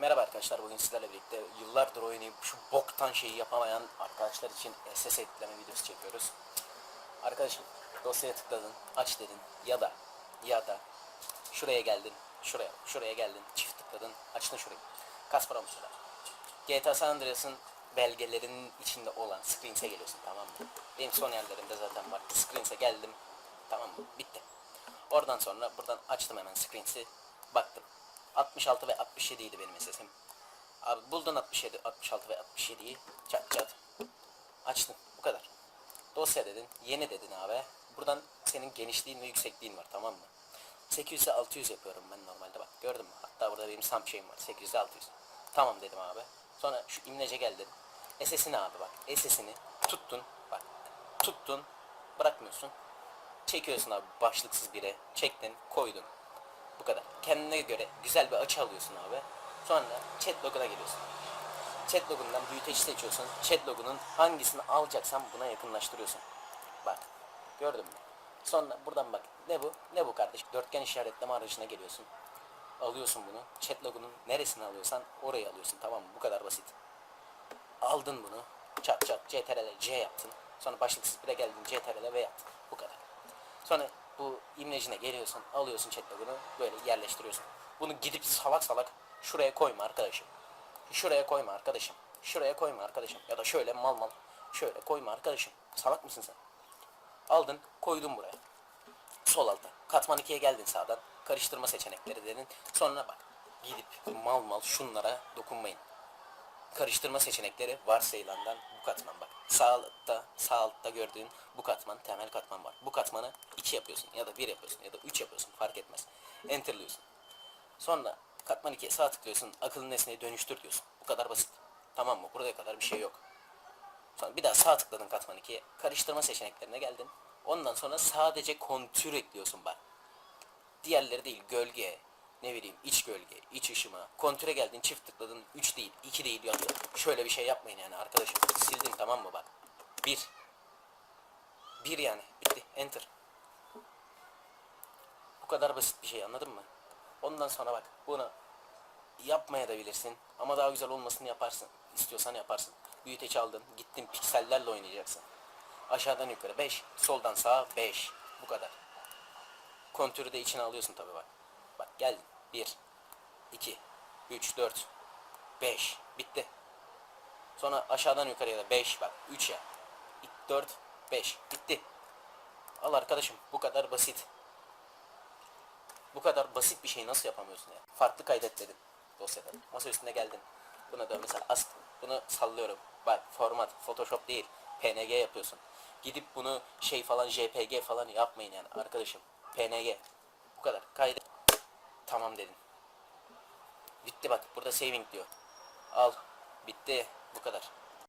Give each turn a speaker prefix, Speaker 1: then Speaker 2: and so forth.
Speaker 1: Merhaba arkadaşlar bugün sizlerle birlikte yıllardır oynayıp şu boktan şeyi yapamayan arkadaşlar için SS ekleme videosu çekiyoruz. Arkadaşım dosyaya tıkladın aç dedin ya da ya da şuraya geldin şuraya şuraya geldin çift tıkladın açtın şurayı. Kasparov mesela. GTA San Andreas'ın belgelerinin içinde olan Screens'e geliyorsun tamam mı? Benim son yerlerimde zaten var. Screens'e geldim tamam mı? Bitti. Oradan sonra buradan açtım hemen Screens'i baktım. 66 ve 67 idi benim SS'im. Abi buldun 67, 66 ve 67'yi. Çat çat. Açtın. Bu kadar. Dosya dedin. Yeni dedin abi. Buradan senin genişliğin ve yüksekliğin var tamam mı? 800 ile 600 yapıyorum ben normalde bak. Gördün mü? Hatta burada benim sam şeyim var. 800 ile 600. Tamam dedim abi. Sonra şu imlece geldin. SS'ini abi bak. SS'ini tuttun. Bak. Tuttun. Bırakmıyorsun. Çekiyorsun abi başlıksız bire. Çektin. Koydun. Bu kadar. Kendine göre güzel bir açı alıyorsun abi. Sonra chat loguna geliyorsun. Chat logundan büyüteci seçiyorsun. Chat logunun hangisini alacaksan buna yakınlaştırıyorsun. Bak. Gördün mü? Sonra buradan bak. Ne bu? Ne bu kardeş? Dörtgen işaretleme aracına geliyorsun. Alıyorsun bunu. Chat logunun neresini alıyorsan orayı alıyorsun. Tamam mı? Bu kadar basit. Aldın bunu. Çat çat CTRL C yaptın. Sonra başlıksız bir de geldin CTRL V yaptın. Bu kadar. Sonra bu imlecine geliyorsun, alıyorsun chat logunu, böyle yerleştiriyorsun. Bunu gidip salak salak şuraya koyma arkadaşım. Şuraya koyma arkadaşım. Şuraya koyma arkadaşım. Ya da şöyle mal mal şöyle koyma arkadaşım. Salak mısın sen? Aldın, koydun buraya. Sol alta. Katman 2'ye geldin sağdan. Karıştırma seçenekleri dedin. Sonra bak. Gidip mal mal şunlara dokunmayın karıştırma seçenekleri varsayılandan bu katman bak. Sağ altta, sağ altta gördüğün bu katman temel katman var. Bu katmanı 2 yapıyorsun ya da 1 yapıyorsun ya da 3 yapıyorsun fark etmez. Enter'lıyorsun. Sonra katman 2'ye sağ tıklıyorsun. Akıllı nesneyi dönüştür diyorsun. Bu kadar basit. Tamam mı? Buraya kadar bir şey yok. Sonra bir daha sağ tıkladın katman 2'ye. Karıştırma seçeneklerine geldin. Ondan sonra sadece kontür ekliyorsun bak. Diğerleri değil gölge, ne bileyim iç gölge, iç ışıma. Kontüre geldin çift tıkladın 3 değil 2 değil yaptın. Şöyle bir şey yapmayın yani arkadaşım. Sildin tamam mı bak. 1. 1 yani bitti enter. Bu kadar basit bir şey anladın mı? Ondan sonra bak bunu yapmaya da bilirsin ama daha güzel olmasını yaparsın. İstiyorsan yaparsın. Büyüteç aldın gittin piksellerle oynayacaksın. Aşağıdan yukarı 5, soldan sağa 5. Bu kadar. Kontürü de içine alıyorsun tabi bak. Bak geldin. 1, 2, 3, 4, 5. Bitti. Sonra aşağıdan yukarıya da 5 bak. 3 ya. 4, 5. Bitti. Al arkadaşım bu kadar basit. Bu kadar basit bir şeyi nasıl yapamıyorsun ya? Farklı kaydet dedim dosyada. Masa üstüne geldin. Buna da mesela as bunu sallıyorum. Bak format Photoshop değil. PNG yapıyorsun. Gidip bunu şey falan JPG falan yapmayın yani arkadaşım. PNG. Bu kadar. Kaydet. Tamam dedin. Bitti bak. Burada saving diyor. Al. Bitti. Bu kadar.